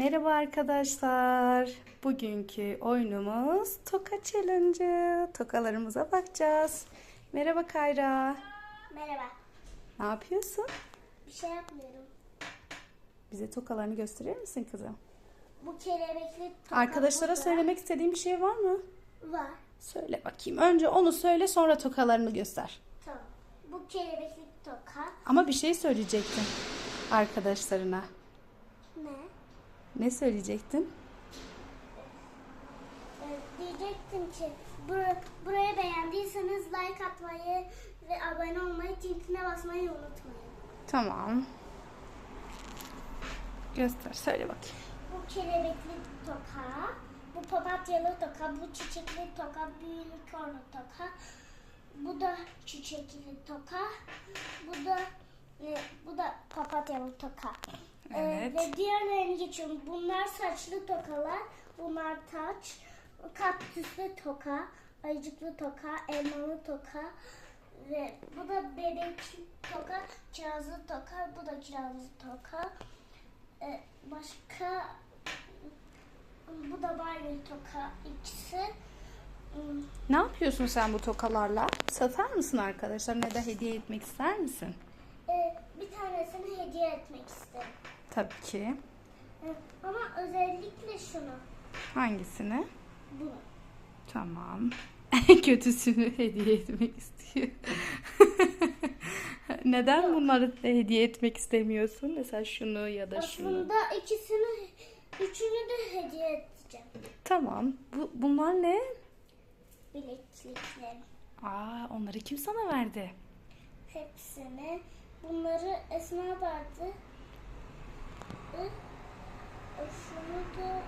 Merhaba arkadaşlar. Bugünkü oyunumuz Toka Challenge. Tokalarımıza bakacağız. Merhaba Kayra. Merhaba. Ne yapıyorsun? Bir şey yapmıyorum. Bize tokalarını gösterir misin kızım? Bu kelebekli toka Arkadaşlara burada söylemek istediğin bir şey var mı? Var. Söyle bakayım. Önce onu söyle sonra tokalarını göster. Tamam. Bu kelebekli toka Ama bir şey söyleyecektin arkadaşlarına. ne? Ne söyleyecektin? Ee, diyecektim ki bur- burayı beğendiyseniz like atmayı ve abone olmayı, tintine basmayı unutmayın. Tamam. Göster. Söyle bakayım. Bu kelebekli toka, bu papatyalı toka, bu çiçekli toka, büyülü korlu toka, bu da çiçekli toka, bu da bu da papatyalı toka. E, Evet. ve diğerlerini geçiyorum. Bunlar saçlı tokalar, bunlar taç, kaktüslü toka, ayıcıklı toka, elmalı toka ve bu da bebekli toka, kirazlı toka, bu da kirazlı toka. Ee, başka bu da Barbie toka ikisi. Ne yapıyorsun sen bu tokalarla? Satar mısın arkadaşlarına da hediye etmek ister misin? Tanesini hediye etmek isterim. Tabii ki. Ama özellikle şunu, Hangisini? bunu. Tamam. En kötüsünü hediye etmek istiyor. Neden bunları hediye etmek istemiyorsun? Mesela şunu ya da şunu. Aslında ikisini, üçünü de hediye edeceğim. Tamam. Bu, bunlar ne? Bilekliklerim. Aa, onları kim sana verdi? Hepsini. Bunları Esma verdi. Şunu da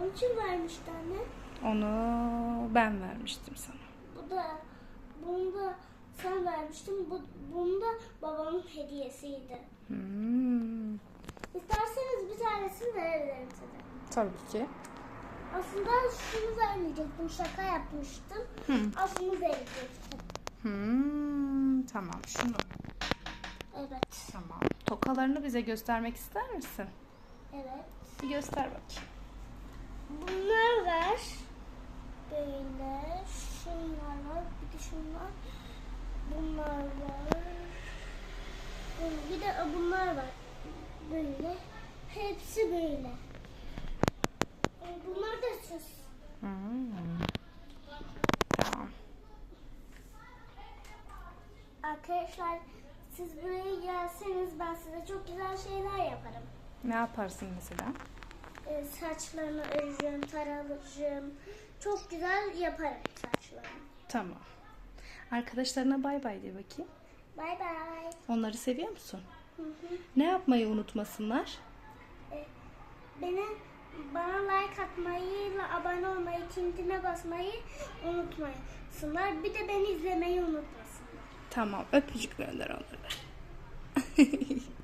onun için vermişti anne. Onu ben vermiştim sana. Bu da bunu da sen vermiştin. Bu bunu da babamın hediyesiydi. Hmm, İsterseniz bir tanesini verebilirim size. tabii ki. Aslında şunu vermeyecektim. Şaka yapmıştım. Hı. Aslında verecektim. Hmm, tamam şunu. Evet. Tamam. Tokalarını bize göstermek ister misin? Evet. Bir göster bakayım. Bunlar var. Böyle. Şunlar var. Bir de şunlar. Bunlar var. Bir de bunlar var. Böyle. Hepsi böyle. Bunlar da süs. Hmm. Tamam. Arkadaşlar siz buraya gelseniz ben size çok güzel şeyler yaparım. Ne yaparsın mesela? Ee, saçlarını öreceğim, taralayacağım. Çok güzel yaparım saçlarını. Tamam. Arkadaşlarına bay bay de bakayım. Bay bay. Onları seviyor musun? Hı hı. Ne yapmayı unutmasınlar? Ee, Beni bana like atmayı ve abone olmayı, tintine basmayı unutmayasınlar. Bir de beni izlemeyi unutmasınlar. Tamam. Öpücük gönder onlara.